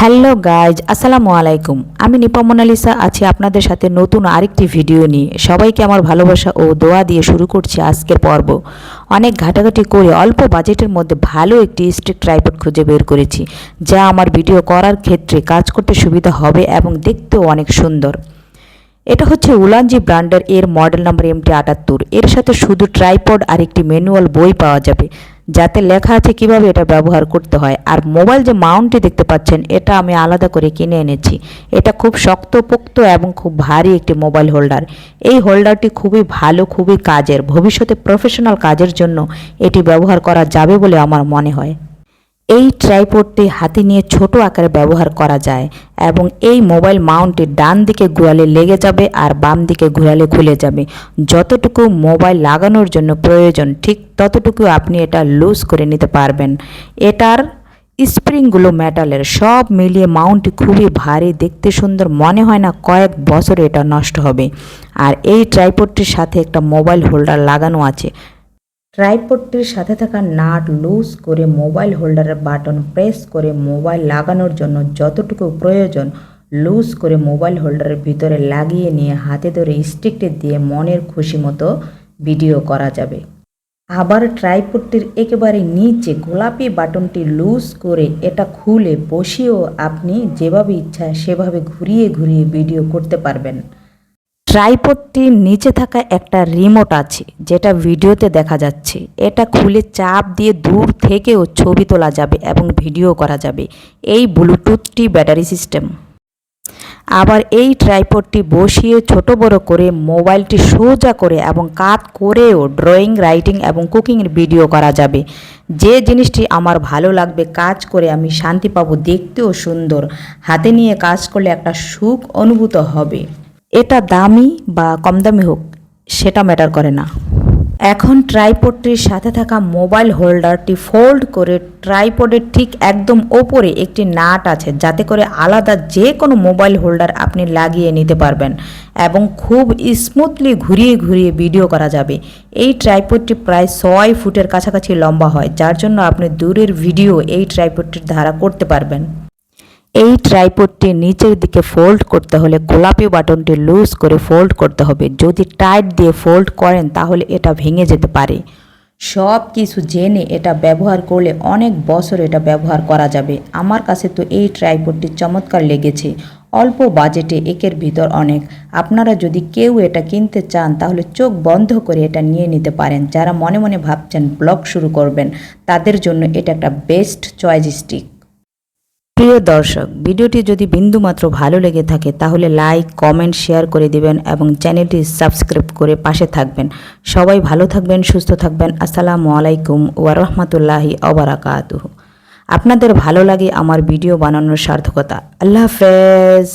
Hello guys, আসসালামু আলাইকুম। আমি নিপা মোনালিসা, আছি আপনাদের সাথে নতুন আরেকটি ভিডিও নিয়ে। সবাইকে আমার ভালোবাসা ও দোয়া দিয়ে শুরু করছি আজকের পর্ব। অনেক ঘাটাঘাটি করে অল্প বাজেটের মধ্যে ভালো একটি স্ট্রিক ট্রাইপড খুঁজে বের করেছি, যা আমার ভিডিও করার ক্ষেত্রে কাজ করতে সুবিধা হবে এবং দেখতেও অনেক সুন্দর। এটা হচ্ছে উলানজি ব্র্যান্ডের এর মডেল নাম্বার এমটি আটাত্তর। এর সাথে শুধু ট্রাইপড আর একটি ম্যানুয়াল বই পাওয়া যাবে, যাতে লেখা আছে কীভাবে এটা ব্যবহার করতে হয়। আর মোবাইল যে মাউন্টটি দেখতে পাচ্ছেন, এটা আমি আলাদা করে কিনে এনেছি। এটা খুব শক্তপোক্ত এবং খুব ভারী একটি মোবাইল হোল্ডার। এই হোল্ডারটি খুবই ভালো, খুবই কাজের। ভবিষ্যতে প্রফেশনাল কাজের জন্য এটি ব্যবহার করা যাবে বলে আমার মনে হয়। এই ট্রাইপডটি হাতে নিয়ে ছোট আকারে ব্যবহার করা যায় এবং এই মোবাইল মাউন্টটি ডান দিকে ঘোরালে লেগে যাবে আর বাম দিকে ঘোরালে খুলে যাবে। যতটুকু মোবাইল লাগানোর জন্য প্রয়োজন, ঠিক ততটুকু আপনি এটা লুজ করে নিতে পারবেন। এটার স্প্রিংগুলো মেটালের সব মিলিয়ে মাউন্টটি খুবই ভারী, দেখতে সুন্দর, মনে হয় না কয়েক বছরে এটা নষ্ট হবে। আর এই ট্রাইপডটির সাথে একটা মোবাইল হোল্ডার লাগানো আছে। ট্রাইপডটির সাথে থাকা নাট লুজ করে মোবাইল হোল্ডারের বাটন প্রেস করে মোবাইল লাগানোর জন্য যতটুকু প্রয়োজন লুজ করে মোবাইল হোল্ডারের ভিতরে লাগিয়ে নিয়ে হাতে ধরে স্টিকটি দিয়ে মনের খুশি মতো ভিডিও করা যাবে। আবার ট্রাইপডটির একেবারে নিচে গোলাপি বাটনটি লুজ করে এটা খুলে বসিয়েও আপনি যেভাবে ইচ্ছা সেভাবে ঘুরিয়ে ঘুরিয়ে ভিডিও করতে পারবেন। ট্রাইপডটির নিচে থাকা একটা রিমোট আছে, যেটা ভিডিওতে দেখা যাচ্ছে। এটা খুলে চাপ দিয়ে দূর থেকেও ছবি তোলা যাবে এবং ভিডিও করা যাবে। এই ব্লুটুথটি ব্যাটারি সিস্টেম। আবার এই ট্রাইপডটি বসিয়ে ছোট বড় করে মোবাইলটি সোজা করে এবং কাত করেও ড্রয়িং, রাইটিং এবং কুকিংয়ের ভিডিও করা যাবে। যে জিনিসটি আমার ভালো লাগবে, কাজ করে আমি শান্তি পাবো, দেখতেও সুন্দর। হাতে নিয়ে কাজ করলে একটা সুখ অনুভূত হবে। এটা দামি বা কম দামি হোক, সেটা ম্যাটার করে না। এখন ট্রাইপডটির সাথে থাকা মোবাইল হোল্ডারটি ফোল্ড করে ট্রাইপডের ঠিক একদম ওপরে একটি নাট আছে, যাতে করে আলাদা যে কোনো মোবাইল হোল্ডার আপনি লাগিয়ে নিতে পারবেন এবং খুব স্মুথলি ঘুরিয়ে ঘুরিয়ে ভিডিও করা যাবে। এই ট্রাইপডটি প্রায় ছয় ফুটের কাছাকাছি লম্বা হয়, যার জন্য আপনি দূরের ভিডিও এই ট্রাইপডটির দ্বারা করতে পারবেন। এই ট্রাইপডটি নিচের দিকে ফোল্ড করতে হলে গোলাপি বাটনটি লুজ করে ফোল্ড করতে হবে। যদি টাইট দিয়ে ফোল্ড করেন, তাহলে এটা ভেঙে যেতে পারে। সব কিছু জেনে এটা ব্যবহার করলে অনেক বছর এটা ব্যবহার করা যাবে। আমার কাছে তো এই ট্রাইপডটি চমৎকার লেগেছে। অল্প বাজেটে একের ভিতর অনেক। আপনারা যদি কেউ এটা কিনতে চান, তাহলে চোখ বন্ধ করে এটা নিয়ে নিতে পারেন। যারা মনে মনে ভাবছেন, ব্লগ শুরু করবেন, তাদের জন্য এটা একটা বেস্ট চয়েস স্টিক প্রিয় দর্শক, ভিডিওটি যদি বিন্দুমাত্র ভালো লেগে থাকে, তাহলে লাইক, কমেন্ট, শেয়ার করে দিবেন এবং চ্যানেলটি সাবস্ক্রাইব করে পাশে থাকবেন। সবাই ভালো থাকবেন, সুস্থ থাকবেন। আসসালামু আলাইকুম ওয়ারহমতুল্লাহি অবরাকাতুহ আপনাদের ভালো লাগে আমার ভিডিও বানানোর সার্থকতা। আল্লাহ হাফেজ।